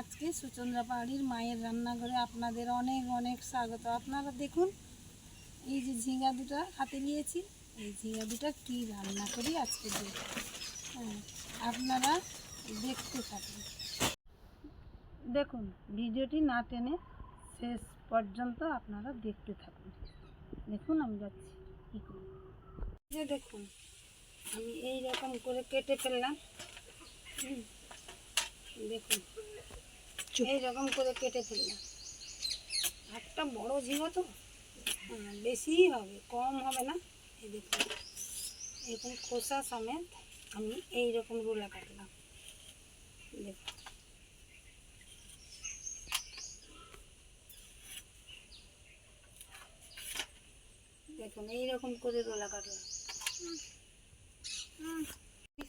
আজকে সুচন্দ্রা পাহাড়ির মায়ের রান্নাঘরে আপনাদের অনেক অনেক স্বাগত। আপনারা দেখুন এই যে ঝিঙ্গা দুটো হাতে নিয়েছি। এই ঝিঙ্গা দুটো কী রান্না করি আজকে হ্যাঁ, আপনারা দেখতে থাকুন। দেখুন ভিডিওটি না টেনে শেষ পর্যন্ত আপনারা দেখতে থাকুন। দেখুন আমি যাচ্ছি কী করি যে দেখুন আমি এই রকম করে কেটে ফেললাম। দেখুন এই রকম করে কেটে ফেললাম একটা বড় ঝিঙা তো। হ্যাঁ, বেশিই হবে কম হবে না। এই দেখুন এরকম খোসা সমেত আমি এই রকম রোলা কাটলাম। দেখুন। দেখুন এই রকম করে রোলা কাটলাম।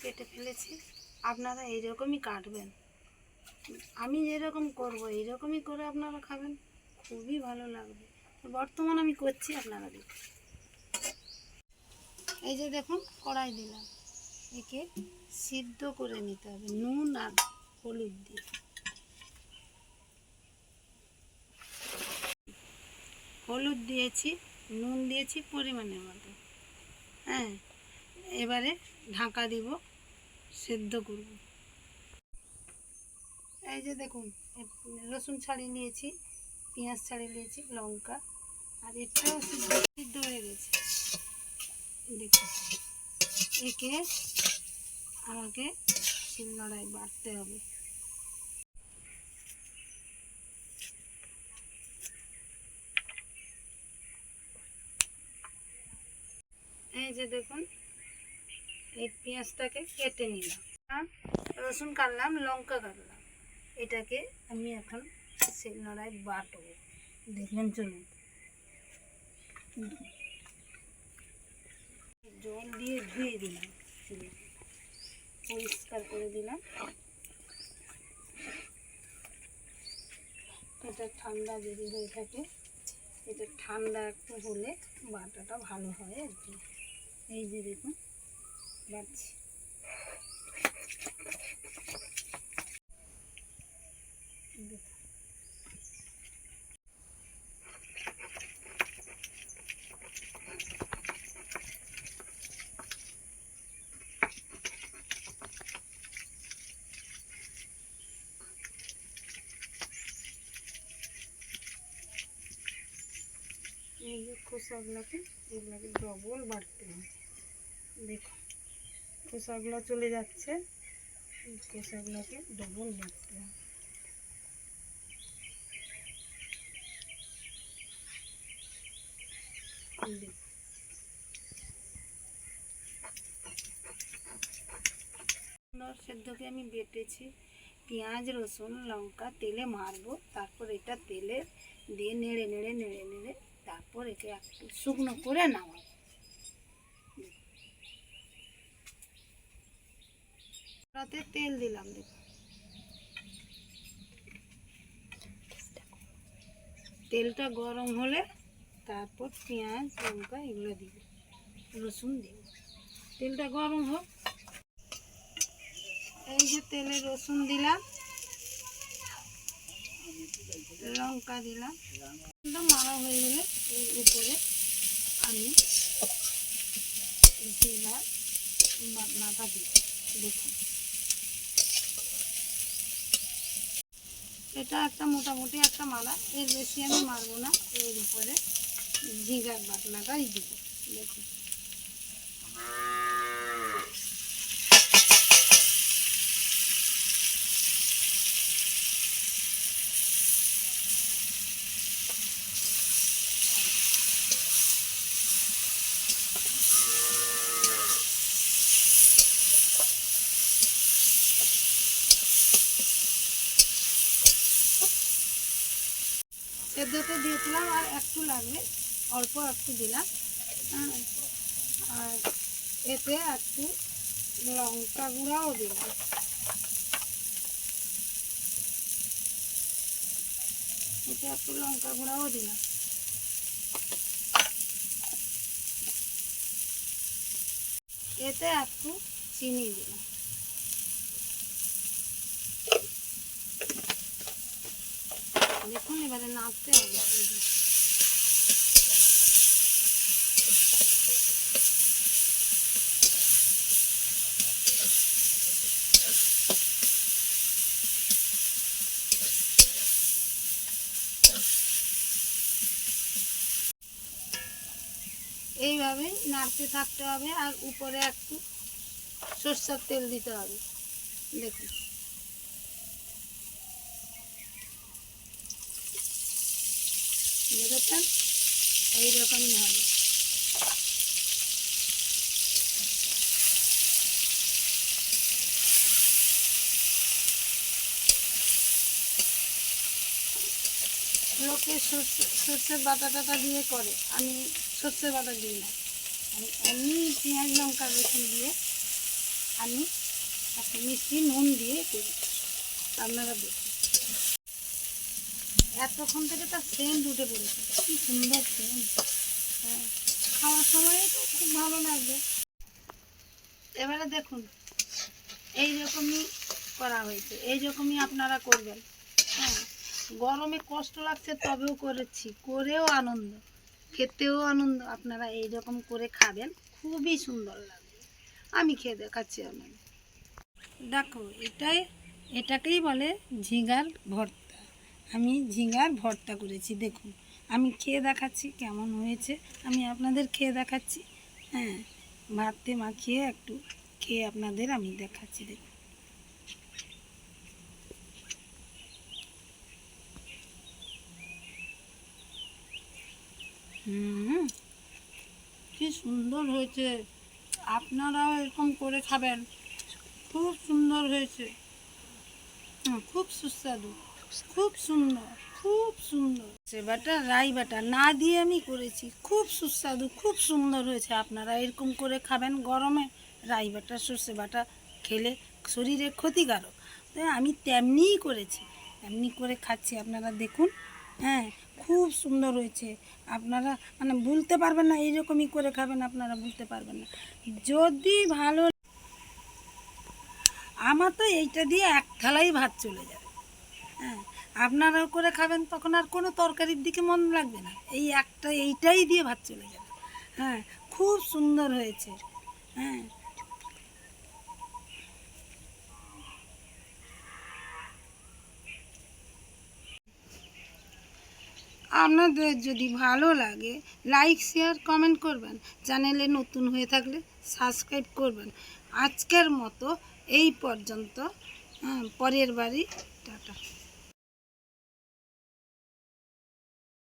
কেটে ফেলেছি আপনারা এইরকমই কাটবেন। আমি যেরকম করব এইরকমই করে আপনারা খাবেন। খুবই ভালো লাগবে। বর্তমান আমি করছি আপনারা দেখুন। এই যে দেখুন, কড়াই দিলাম। একে সিদ্ধ করে নিতে হবে, নুন আর হলুদ দিয়ে। হলুদ দিয়েছি, নুন দিয়েছি পরিমাণের মতো। হ্যাঁ এবারে ঢাকা দিব, সেদ্ধ করব। এই যে দেখুন রসুন ছাড়িয়ে নিয়েছি, পেঁয়াজ ছাড়িয়ে নিয়েছি, লঙ্কা, আর এটাও সিদ্ধ সিদ্ধ হয়ে গেছে। দেখুন, একে আমাকে শিলনোড়ায় বাটতে হবে। এই যে দেখুন, এই পেঁয়াজটাকে কেটে নিলাম। রসুন কাটলাম, লঙ্কা কাটলাম। এটাকে আমি এখন শিলনোড়ায় বাটবো। দেখবেন চলুন। জল দিয়ে ধুয়ে দিলাম। পরিষ্কার করে দিলাম। এটা ঠান্ডা যদি হয়ে থাকে, এটা ঠান্ডা একটু হলে বাটাটা ভালো হয় আর কি। এই যে দেখুন বাড়ছি এই যে খোসাগুলোকে এগুলোকে ডবল বাড়তে হবে। দেখুন খোসাগুলো চলে যাচ্ছে খোসাগুলোকে ডবল বাড়তে হবে। দেখুন। সেদ্ধকে আমি বেটেছি। পেঁয়াজ, রসুন, লঙ্কা, তেলে মারবো। তারপর এটা তেলে দিয়ে নেড়ে নেড়ে নেড়ে নেড়ে তারপর একে একটু শুকনো করে নামাবো তাতে তেল দিলাম তেলটা গরম হলে তারপর পেঁয়াজ, লঙ্কা এগুলো দিব, রসুন দিব। তেলটা গরম হোক। এই যে তেলে রসুন দিলাম লঙ্কা দিলাম। একদম মারা হয়ে গেলে এর উপরে আমি জিরা বাটনাটা দিব দেখুন। এটা একটা মোটামুটি একটা মালা এর বেশি আমি মারবো না। এর উপরে ঝিঙ্গার বাটনাটাই দিব। দেখুন। সেদ্ধতে দিয়েছিলাম আর একটু লাগবে অল্প একটু দিলাম। হ্যাঁ, আর এতে একটু লঙ্কা গুঁড়াও দিলাম। এতে একটু লঙ্কা গুঁড়াও দিলাম। এতে একটু চিনি দিলাম। দেখুন এবারে নাড়তে হবে এই যে। এইভাবেই নাড়তে থাকতে হবে আর উপরে একটু সর্ষের তেল দিতে হবে দেখুন দেখেছেন এইরকমই হবে লোকে সর্ষে, সর্ষের বাটা টাটা দিয়ে করে। আমি সর্ষের বাটা দিই না। আমি এমনি পেঁয়াজ, লঙ্কা, রসুন দিয়ে আমি একটা মিষ্টি নুন দিয়ে করি। আপনারা দেখুন এতক্ষণ থেকে তার সেন্ট উঠে পড়েছে। কি সুন্দর সেন্ট হ্যাঁ খাওয়ার সময় তো খুব ভালো লাগবে এবারে দেখুন, এই রকমই করা হয়েছে, এই রকমই আপনারা করবেন। হ্যাঁ গরমে কষ্ট লাগছে তবেও করেছি, করেও আনন্দ, খেতেও আনন্দ। আপনারা এই রকম করে খাবেন, খুবই সুন্দর লাগবে। আমি খেয়ে দেখাচ্ছি আপনাদের। দেখো, এটাই, এটাকেই বলে ঝিঙ্গার ভর্তা। আমি ঝিঙ্গার ভর্তা করেছি, দেখুন। আমি খেয়ে দেখাচ্ছি কেমন হয়েছে। আমি আপনাদের খেয়ে দেখাচ্ছি। হ্যাঁ ভাতে মাখিয়ে একটু খেয়ে আপনাদের আমি দেখাচ্ছি, দেখুন। হুম, কি সুন্দর হয়েছে। আপনারাও এরকম করে খাবেন। খুব সুন্দর হয়েছে। খুব সুস্বাদু। খুব সুন্দর খুব সুন্দর। সে বাটা রাই বাটা, না দিয়ে আমি করেছি। খুব সুস্বাদু, খুব সুন্দর হয়েছে। আপনারা এরকম করে খাবেন গরমে। রাই বাটা, সর্ষে বাটা খেলে শরীরে ক্ষতিকারক। তো আমি তেমনিই করেছি। এমনি করে খাচ্ছি, আপনারা দেখুন। হ্যাঁ খুব সুন্দর হয়েছে। আপনারা মানে ভুলতে পারবেন না, এইরকমই করে খাবেন, আপনারা ভুলতে পারবেন না। যদি ভালো আমার তো এইটা দিয়ে এক থালাই ভাত চলে যাবে হ্যাঁ আপনারাও করে খাবেন তখন আর কোনো তরকারির দিকে মন লাগবে না। এই একটা এইটাই দিয়ে ভাত চলে যাবে। হ্যাঁ খুব সুন্দর হয়েছে। হ্যাঁ। আপনাদের যদি ভালো লাগে লাইক শেয়ার কমেন্ট করবেন। চ্যানেলে নতুন হয়ে থাকলে সাবস্ক্রাইব করবেন। আজকের মতো এই পর্যন্ত। হ্যাঁ, পরের বাড়ি টাটা।